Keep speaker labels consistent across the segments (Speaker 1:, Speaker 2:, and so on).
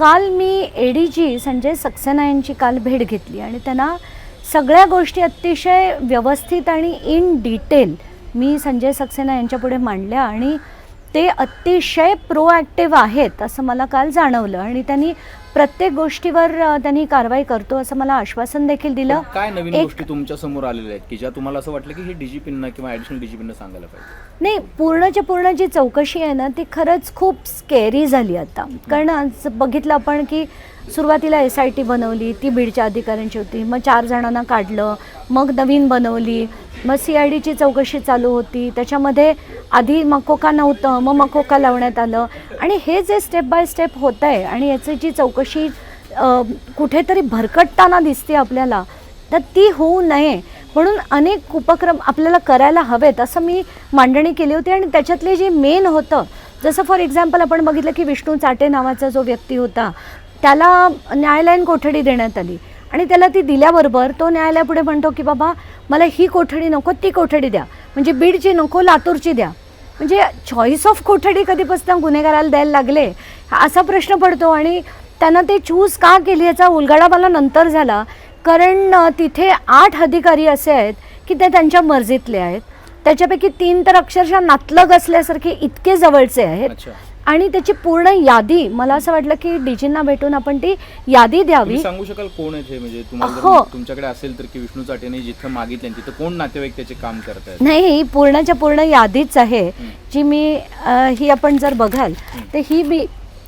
Speaker 1: काल मी A D G Sanjay Saxena यांची काल भेट घेतली आणि त्यांना सगळ्या गोष्टी अतिशय व्यवस्थित आणि इन डिटेल मी संजय सक्सेना यांच्यापुढे मांडल्या आणि ते अतिशय प्रोॲक्टिव्ह आहेत असं मला काल जाणवलं. आणि त्यांनी प्रत्येक गोष्टीवर त्यांनी कारवाई करतो असं मला आश्वासन देखील दिलं.
Speaker 2: काय नवीन
Speaker 1: एक-
Speaker 2: गोष्टी तुमच्यासमोर आलेल्या आहेत की ज्या तुम्हाला असं वाटलं की हे डीजीपींना किंवा ऍडिशनल डीजीपींना सांगायला पाहिजे?
Speaker 1: नाही पूर्णच्या पूर्ण जी चौकशी आहे ना ती खरंच खूप स्केरी झाली आता. कारण आज बघितलं आपण की सुरुवातीला एस आय टी बनवली ती बीडच्या अधिकाऱ्यांची होती. मग चार जणांना काढलं मग नवीन बनवली मग सी आय डीची चौकशी चालू होती. त्याच्यामध्ये आधी मकोका नव्हतं मग मकोका लावण्यात आलं. आणि हे जे स्टेप बाय स्टेप होत आहे आणि याची जी चौकशी कुठेतरी भरकटताना दिसते आपल्याला तर ती होऊ नये. म्हणून अनेक उपक्रम आपल्याला करायला हवेत असं मी मांडणी केली होती. आणि त्याच्यातले जे मेन होतं जसं फॉर एक्झाम्पल आपण बघितलं की विष्णू चाटे नावाचा जो व्यक्ती होता त्याला न्यायालयीन कोठडी देण्यात आली. आणि त्याला ती दिल्याबरोबर तो न्यायालयापुढे म्हणतो की बाबा मला ही कोठडी नको ती कोठडी द्या. म्हणजे बीडची नको लातूरची द्या. म्हणजे चॉईस ऑफ कोठडी कधीपासून गुन्हेगाराला द्यायला लागले हा असा प्रश्न पडतो. आणि त्यांना ते चूज का केली याचा उलगडा मला नंतर झाला. कारण तिथे आठ अधिकारी असे आहेत की ते त्यांच्या मर्जीतले आहेत. त्याच्यापैकी तीन तर अक्षरशः नातलग असल्यासारखे इतके जवळचे आहेत.
Speaker 2: अच्छा.
Speaker 1: आणि त्याची पूर्ण यादी मला असं वाटलं की डीजींना भेटून आपण ती यादी द्यावी.
Speaker 2: सांगू शकाल कोण आहेत हे? म्हणजे
Speaker 1: हो.
Speaker 2: तुमच्याकडे असेल तर की विष्णू चाटेने जिथं मागितले तिथं कोण नातेवाईक त्याचे काम करतायत?
Speaker 1: नाही ही पूर्णच्या पूर्ण यादीच आहे. जी मी ही आपण जर बघाल तर ही मी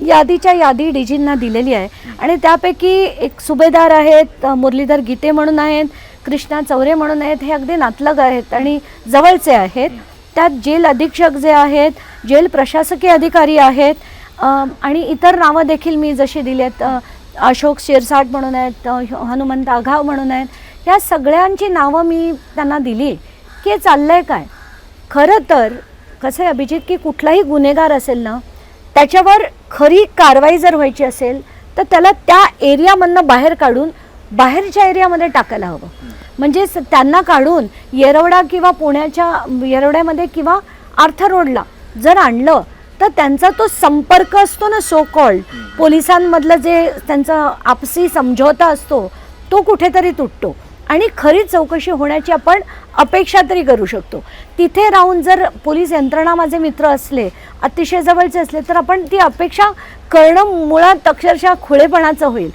Speaker 1: यादीच्या यादी डीजींना दिलेली आहे. आणि त्यापैकी एक सुभेदार आहेत मुरलीधर गीते म्हणून आहेत कृष्णा चौरे म्हणून आहेत हे अगदी नातलग आहेत आणि जवळचे आहेत. त्यात जेल अधीक्षक जे आहेत जेल प्रशासकीय अधिकारी आहेत आणि इतर नावं देखील मी जशी दिली आहेत अशोक शिरसाट म्हणून आहेत हनुमंत आघाव म्हणून आहेत या सगळ्यांची नावं मी त्यांना दिली. की चाललं आहे काय? खरं तर कसं आहे अभिजित की कुठलाही गुन्हेगार असेल ना त्याच्यावर खरी कारवाई जर व्हायची असेल तर त्याला त्या एरियामधनं बाहेर काढून बाहेरच्या एरियामध्ये टाकायला हवं. म्हणजे स- त्यांना काढून येरवडा किंवा पुण्याच्या येरवड्यामध्ये किंवा आर्थ रोडला जर आणलं तर त्यांचा तो संपर्क असतो ना सो कॉल्ड पोलिसांमधलं जे त्यांचा आपसी समझोता असतो तो कुठेतरी तुटतो. आणि खरी चौकशी होण्याची आपण अपेक्षा तरी करू शकतो. तिथे राहून जर पोलीस यंत्रणा माझे मित्र असले अतिशय जवळचे असले तर आपण ती अपेक्षा करणं मुळात अक्षरशः खुळेपणाचं होईल.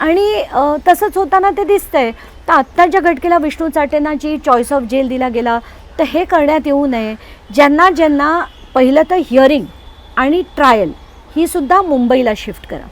Speaker 1: आणि तसंच होताना ते दिसतंय. तर आत्ताच्या घटकेला विष्णू चाटेंना जी चॉईस ऑफ जेल दिला गेला तर हे करण्यात येऊ नये. ज्यांना ज्यांना पहिलं तर हिअरिंग आणि ट्रायल ही सुद्धा मुंबईला शिफ्ट करा.